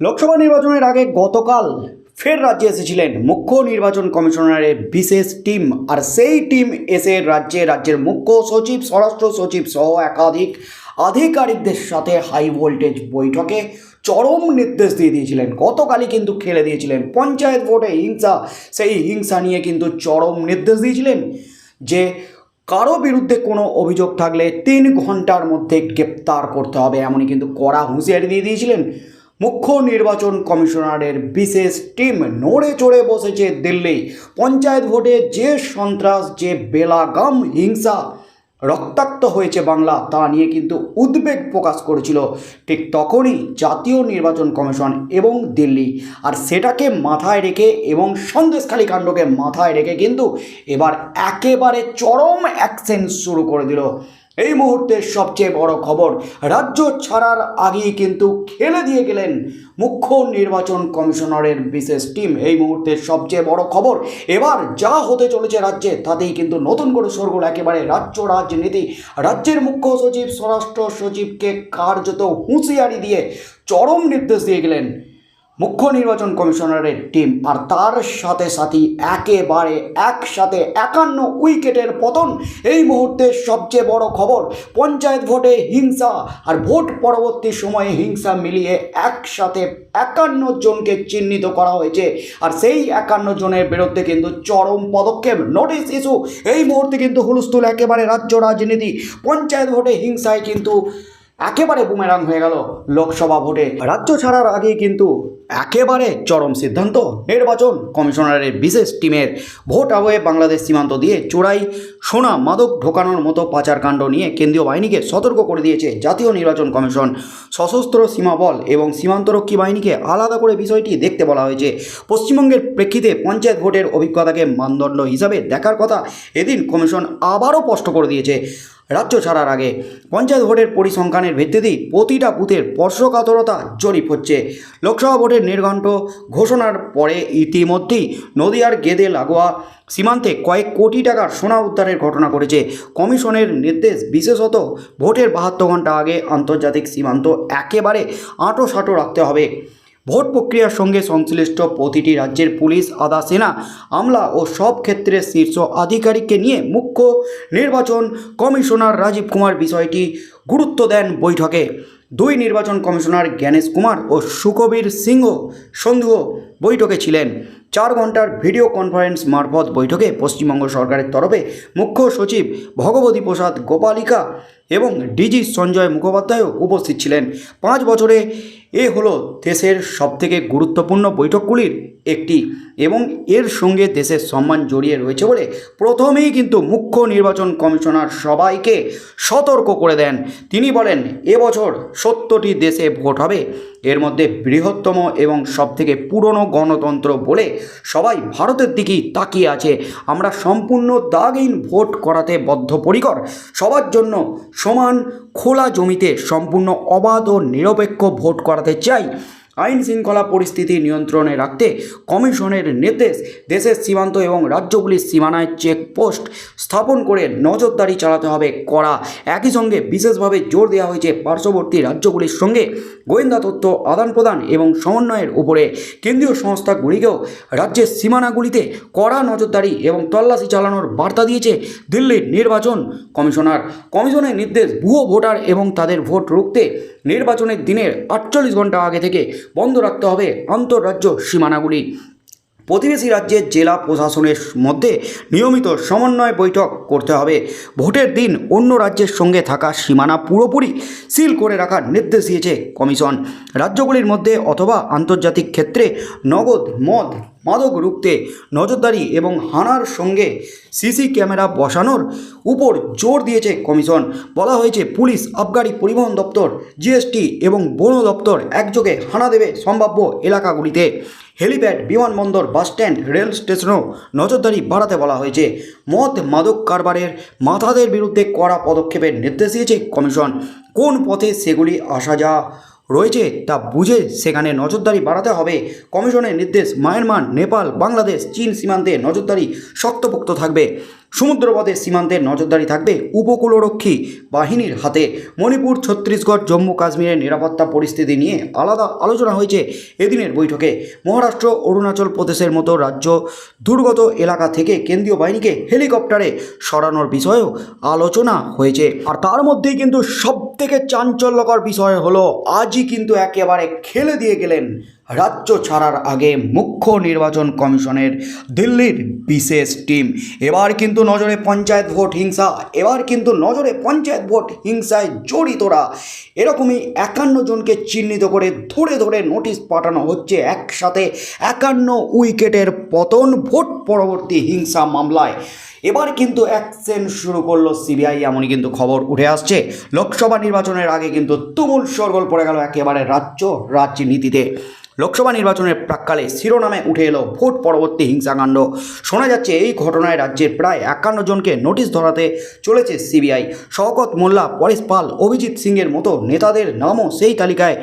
লোকসভা নির্বাচনের আগে গতকাল ফের রাজ্যে এসেছিলেন মুখ্য নির্বাচন কমিশনারের বিশেষ টিম, আর সেই টিম এসে রাজ্যে রাজ্যের মুখ্য সচিব, স্বরাষ্ট্র সচিব সহ একাধিক আধিকারিকদের সাথে হাই ভোল্টেজ বৈঠকে চরম নির্দেশ দিয়ে দিয়েছিলেন। গতকালই কিন্তু খেলে দিয়েছিলেন। পঞ্চায়েত ভোটে হিংসা, সেই হিংসা নিয়ে কিন্তু চরম নির্দেশ দিয়েছিলেন যে কারও বিরুদ্ধে কোনো অভিযোগ থাকলে তিন ঘণ্টার মধ্যে গ্রেপ্তার করতে হবে, এমনই কিন্তু কড়া হুঁশিয়ারি দিয়ে দিয়েছিলেন মুখ্য নির্বাচন কমিশনারের বিশেষ টিম নড়ে চড়ে বসেছে দিল্লি। পঞ্চায়েত ভোটে যে সন্ত্রাস, যে বেলাগাম, হিংসা, রক্তাক্ত হয়েছে বাংলা, তা নিয়ে কিন্তু উদ্বেগ প্রকাশ করেছিল ঠিক তখনই জাতীয় নির্বাচন কমিশন এবং দিল্লি। আর সেটাকে মাথায় রেখে এবং সন্দেশখালী কাণ্ডকে মাথায় রেখে কিন্তু এবার একেবারে চরম অ্যাকশন শুরু করে দিল। এই মুহূর্তের সবচেয়ে বড় খবর, রাজ্য ছাড়ার আগেই কিন্তু খেলে দিয়ে গেলেন মুখ্য নির্বাচন কমিশনারের বিশেষ টিম। এই মুহূর্তের সবচেয়ে বড় খবর, এবার যা হতে চলেছে রাজ্যে, তাতেই কিন্তু নতুন করে সরগোল একেবারে রাজ্য রাজনীতি। রাজ্যের মুখ্য সচিব, স্বরাষ্ট্র সচিবকে কার্যত হুঁশিয়ারি দিয়ে চরম নির্দেশ দিয়ে গেলেন মুখ্য নির্বাচন কমিশনারের টিম আর তার সাথে সাথে একেবারে একসাথে একান্ন উইকেটের পতন। এই মুহূর্তের সবচেয়ে বড় খবর, পঞ্চায়েত ভোটে হিংসা আর ভোট পরবর্তী সময়ে হিংসা মিলিয়ে একসাথে একান্ন জনকে চিহ্নিত করা হয়েছে। আর সেই একান্ন জনের বিরুদ্ধে কিন্তু চরম পদক্ষেপ নোটিশ ইস্যু এই মুহূর্তে কিন্তু হুলস্থুল একেবারে রাজ্য রাজনীতি। পঞ্চায়েত ভোটে হিংসায় কিন্তু একেবারে বুমেরাং হয়ে গেল লোকসভা ভোটে। রাজ্য ছাড়ার আগে কিন্তু একেবারে চরম সিদ্ধান্ত। নির্বাচন কমিশনারের বিশেষ টিমের ভোট আবহে বাংলাদেশ সীমান্ত দিয়ে চোরাই সোনা মাদক ঢোকানোর মতো পাচারকাণ্ড নিয়ে কেন্দ্রীয় বাহিনীকে সতর্ক করে দিয়েছে জাতীয় নির্বাচন কমিশন। সশস্ত্র সীমা বল এবং সীমান্তরক্ষী বাহিনীকে আলাদা করে বিষয়টি দেখতে বলা হয়েছে। পশ্চিমবঙ্গের প্রেক্ষিতে পঞ্চায়েত ভোটের অভিজ্ঞতাকে মানদণ্ড হিসাবে দেখার কথা এদিন কমিশন আবারও স্পষ্ট করে দিয়েছে। রাজ্য ছাড়ার আগে পঞ্চায়েত ভোটের পরিসংখ্যানের ভিত্তিতেই প্রতিটা বুথের স্পর্শকাতরতা জরিপ হচ্ছে। লোকসভা ভোটের নির্ঘণ্ট ঘোষণার পরে ইতিমধ্যেই নদিয়ার গেদে লাগোয়া সীমান্তে কয়েক কোটি টাকার সোনা উদ্ধারের ঘটনা করেছে কমিশনের নির্দেশ বিশেষত ভোটের বাহাত্তর ঘণ্টা আগে আন্তর্জাতিক সীমান্ত একেবারে আঁটো সাঁটো রাখতে হবে। ভোট প্রক্রিয়ার সঙ্গে সংশ্লিষ্ট প্রতিটি রাজ্যের পুলিশ আদা সেনা, আমলা ও সব ক্ষেত্রের শীর্ষ আধিকারিককে নিয়ে মুখ্য নির্বাচন কমিশনার রাজীব কুমার বিষয়টি গুরুত্ব দেন বৈঠকে। দুই নির্বাচন কমিশনার জ্ঞানেশ কুমার ও সুকবীর সিংহ সন্ধুও বৈঠকে ছিলেন। চার ঘণ্টার ভিডিও কনফারেন্স মারফত বৈঠকে পশ্চিমবঙ্গ সরকারের তরফে মুখ্য সচিব ভগবতী প্রসাদ গোপালিকা এবং ডিজি সঞ্জয় মুখোপাধ্যায়ও উপস্থিত ছিলেন। পাঁচ বছরে এ হলো দেশের সবথেকে গুরুত্বপূর্ণ বৈঠকগুলির একটি এবং এর সঙ্গে দেশের সম্মান জড়িয়ে রয়েছে বলে প্রথমেই কিন্তু মুখ্য নির্বাচন কমিশনার সবাইকে সতর্ক করে দেন। তিনি বলেন এবছর সত্তরটি দেশে ভোট হবে। এর মধ্যে বৃহত্তম এবং সবথেকে পুরনো গণতন্ত্র বলে সবাই ভারতের দিকেই তাকিয়ে আছে। আমরা সম্পূর্ণ দাগহীন ভোট করাতে বদ্ধপরিকর। সবার জন্য সমান খোলা জমিতে সম্পূর্ণ অবাধ ও নিরপেক্ষ ভোট করাতে চাই। আইন শৃঙ্খলা পরিস্থিতি নিয়ন্ত্রণে রাখতে কমিশনের নির্দেশ, দেশের সীমান্ত এবং রাজ্যগুলির সীমানায় চেকপোস্ট স্থাপন করে নজরদারি চালাতে হবে করা একই সঙ্গে বিশেষভাবে জোর দেওয়া হয়েছে পার্শ্ববর্তী রাজ্যগুলির সঙ্গে গোয়েন্দা তথ্য আদান প্রদান এবং সমন্বয়ের উপরে। কেন্দ্রীয় সংস্থাগুলিকেও রাজ্যের সীমানাগুলিতে কড়া নজরদারি এবং তল্লাশি চালানোর বার্তা দিয়েছে দিল্লির নির্বাচন কমিশনার। কমিশনের নির্দেশ, ভুয়ো ভোটার এবং তাদের ভোট রুখতে নির্বাচনের দিনের আটচল্লিশ ঘণ্টা আগে থেকে বন্ধ রাখতে হবে আন্তঃরাজ্য সীমানাগুলি। প্রতিবেশী রাজ্যের জেলা প্রশাসনের মধ্যে নিয়মিত সমন্বয় বৈঠক করতে হবে। ভোটের দিন অন্য রাজ্যের সঙ্গে থাকা সীমানা পুরোপুরি সিল করে রাখার নির্দেশ দিয়েছে কমিশন। রাজ্যগুলির মধ্যে অথবা আন্তর্জাতিক ক্ষেত্রে নগদ, মদ মাদক রুখতে নজরদারি এবং হানার সঙ্গে সিসি ক্যামেরা বসানোর উপর জোর দিয়েছে কমিশন। বলা হয়েছে, পুলিশ, আবগারি পরিবহন দপ্তর, জিএসটি এবং বন দপ্তর একযোগে হানা দেবে সম্ভাব্য এলাকাগুলিতে। হেলিপ্যাড, বিমানবন্দর, বাসস্ট্যান্ড, রেল স্টেশনও নজরদারি বাড়াতে বলা হয়েছে। মদ, মাদক কারবারের মাথাদের বিরুদ্ধে কড়া পদক্ষেপের নির্দেশ দিয়েছে কমিশন। কোন পথে সেগুলি আসা যাওয়া রয়েছে তা বুঝে সেখানে নজরদারি বাড়াতে হবে। কমিশনের নির্দেশ, মায়ানমার, নেপাল, বাংলাদেশ, চীন সীমান্তে নজরদারি শক্তপোক্ত থাকবে। সমুদ্রপথের সীমান্তে নজরদারি থাকবে উপকূলরক্ষী বাহিনীর হাতে। মণিপুর, ছত্তিশগড়, জম্মু, কাশ্মীরের নিরাপত্তা পরিস্থিতি নিয়ে আলাদা আলোচনা হয়েছে এদিনের বৈঠকে। মহারাষ্ট্র, অরুণাচল প্রদেশের মতো রাজ্য দুর্গত এলাকা থেকে কেন্দ্রীয় বাহিনীকে হেলিকপ্টারে সরানোর বিষয়েও আলোচনা হয়েছে। আর তার মধ্যেই কিন্তু সব থেকে চাঞ্চল্যকর বিষয় হলো, আজই কিন্তু একেবারে খেলে দিয়ে গেলেন রাজ্য ছাড়ার আগে মুখ্য নির্বাচন কমিশনের দিল্লির বিশেষ টিম। এবার কিন্তু নজরে পঞ্চায়েত ভোট হিংসা, এবার কিন্তু নজরে পঞ্চায়েত ভোট হিংসায় জড়িতরা। এরকমই একান্ন জনকে চিহ্নিত করে ধরে ধরে নোটিশ পাঠানো হচ্ছে একসাথে একান্ন উইকেটের পতন ভোট পরবর্তী হিংসা মামলায়। এবার কিন্তু অ্যাকশন শুরু করল সিবিআই, এমনই কিন্তু খবর উঠে আসছে। লোকসভা নির্বাচনের আগে কিন্তু তুমুল সরগোল পড়ে গেল একেবারে রাজ্য রাজনীতিতে। লোকসভা নির্বাচনের প্রাককালে শিরোনামে উঠে এলো ভোট পরবর্তী হিংসাকাণ্ড। শোনা যাচ্ছে এই ঘটনায় রাজ্যের প্রায় একান্ন জনকে নোটিশ ধরাতে চলেছে সিবিআই। শওকত মোল্লা, পরেশ পাল, অভিজিৎ সিংয়ের মতো নেতাদের নামও সেই তালিকায়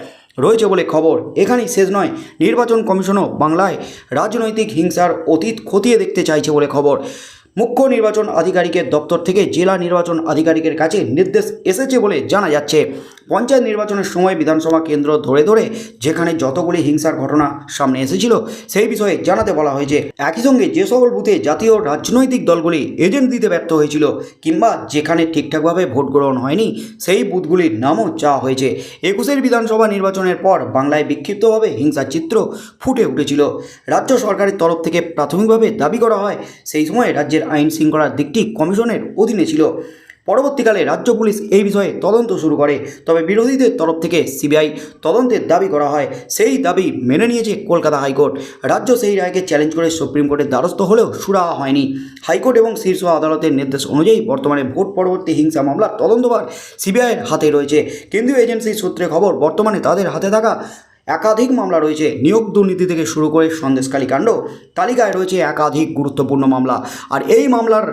রয়েছে বলে খবর। এখানেই শেষ নয়, নির্বাচন কমিশনও বাংলায় রাজনৈতিক হিংসার অতীত খতিয়ে দেখতে চাইছে বলে খবর। মুখ্য নির্বাচন আধিকারিকের দপ্তর থেকে জেলা নির্বাচন আধিকারিকের কাছে নির্দেশ এসেছে বলে জানা যাচ্ছে। পঞ্চায়েত নির্বাচনের সময় বিধানসভা কেন্দ্র ধরে ধরে যেখানে যতগুলি হিংসার ঘটনা সামনে এসেছিল, সেই বিষয়ে জানাতে বলা হয়েছে। একই সঙ্গে যে সকল বুথে জাতীয় রাজনৈতিক দলগুলি এজেন্ট দিতে ব্যর্থ হয়েছিল কিংবা যেখানে ঠিকঠাকভাবে ভোট গ্রহণ হয়নি, সেই বুথগুলির নামও চাওয়া হয়েছে। একুশের বিধানসভা নির্বাচনের পর বাংলায় বিক্ষিপ্তভাবে হিংসার চিত্র ফুটে উঠেছিল। রাজ্য সরকারের তরফ থেকে প্রাথমিকভাবে দাবি করা হয়, সেই সময় রাজ্যের আইন শৃঙ্খলার দিকটি কমিশনের অধীনে ছিল। পরবর্তীকালে রাজ্য পুলিশ এই বিষয়ে তদন্ত শুরু করে। তবে বিরোধীদের তরফ থেকে সিবিআই তদন্তের দাবি করা হয়। সেই দাবি মেনে নিয়েছে কলকাতা হাইকোর্ট। রাজ্য সেই রায়কে চ্যালেঞ্জ করে সুপ্রিম কোর্টের দ্বারস্থ হলেও সুরাহা হয়নি। হাইকোর্ট এবং শীর্ষ আদালতের নির্দেশ অনুযায়ী বর্তমানে ভোট পরবর্তী হিংসা মামলার তদন্তভার সিবিআইয়ের হাতে রয়েছে। কেন্দ্রীয় এজেন্সির সূত্রে খবর, বর্তমানে তাদের হাতে থাকা একাধিক মামলা রয়েছে। নিয়োগ দুর্নীতি থেকে শুরু করে সন্দেশকালী কাণ্ড, তালিকায় রয়েছে একাধিক গুরুত্বপূর্ণ মামলা। আর এই মামলার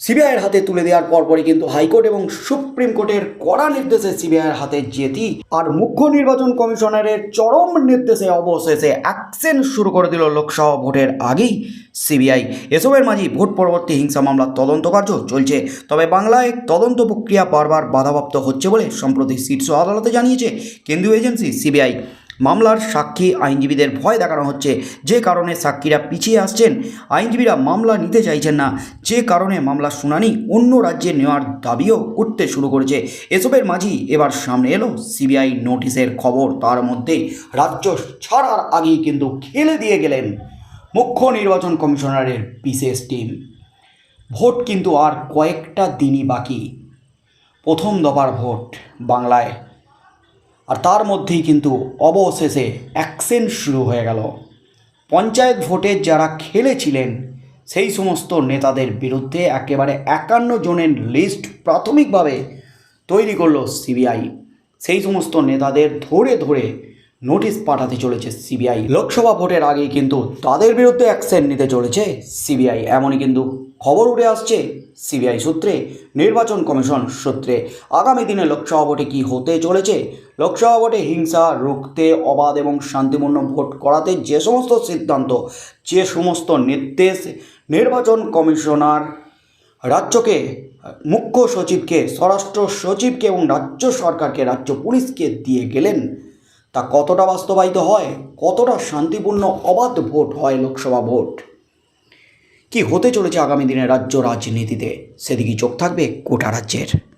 সিবিআইয়ের হাতে তুলে দেওয়ার পরপরই কিন্তু হাইকোর্ট এবং সুপ্রিম কোর্টের কড়া নির্দেশে সিবিআইয়ের হাতে যেতি আর মুখ্য নির্বাচন কমিশনারের চরম নির্দেশে অবশেষে অ্যাকশন শুরু করে দিল লোকসভা ভোটের আগেই সিবিআই। এসবের মাঝেই ভোট পরবর্তী হিংসা মামলার তদন্ত কার্য চলছে। তবে বাংলায় তদন্ত প্রক্রিয়া বারবার বাধাপ্রাপ্ত হচ্ছে বলে সম্প্রতি শীর্ষ আদালতে জানিয়েছে কেন্দ্রীয় এজেন্সি সিবিআই। মামলার সাক্ষী আইনজীবীদের ভয় দেখানো হচ্ছে। যে কারণে সাক্ষীরা পিছিয়ে আসছেন, আইনজীবীরা মামলা নিতে চাইছেন না। যে কারণে মামলার শুনানি অন্য রাজ্যে নেওয়ার দাবিও উঠতে শুরু করেছে। এসবের মাঝেই এবার সামনে এলো সিবিআই নোটিশের খবর। তার মধ্যে রাজ্য ছাড়ার আগেই কিন্তু খেলে দিয়ে গেলেন মুখ্য নির্বাচন কমিশনারের বিশেষ টিম। ভোট কিন্তু আর কয়েকটা দিনই বাকি। প্রথম দফার ভোট বাংলায় আর তার মধ্যেই কিন্তু অবশেষে অ্যাকশন শুরু হয়ে গেল। পঞ্চায়েত ভোটে যারা খেলেছিলেন, সেই সমস্ত নেতাদের বিরুদ্ধে একেবারে একান্ন জনের লিস্ট প্রাথমিকভাবে তৈরি করল সিবিআই। সেই সমস্ত নেতাদের ধরে ধরে নোটিশ পাঠাতে চলেছে সিবিআই। লোকসভা ভোটের আগেই কিন্তু তাদের বিরুদ্ধে অ্যাকশন নিতে চলেছে সিবিআই। এমনই কিন্তু খবর উঠে আসছে সিবিআই সূত্রে। নির্বাচন কমিশন সূত্রে। আগামী দিনে লোকসভা ভোটে কী হতে চলেছে? লোকসভা ভোটে হিংসা, রুখতে, অবাধ এবং শান্তিপূর্ণ ভোট করাতে যে সমস্ত সিদ্ধান্ত, যে সমস্ত নির্দেশ নির্বাচন কমিশনার রাজ্যকে, মুখ্য সচিবকে, স্বরাষ্ট্র সচিবকে এবং রাজ্য সরকারকে, রাজ্য পুলিশকে দিয়ে গেলেন তা কতটা বাস্তবায়িত হয়? কতটা শান্তিপূর্ণ অবাধ ভোট হয় লোকসভা ভোট? কি হতে চলেছে আগামী দিনে রাজ্য রাজনীতিতে? সেদিকেই চোখ থাকবে গোটা রাজ্যের।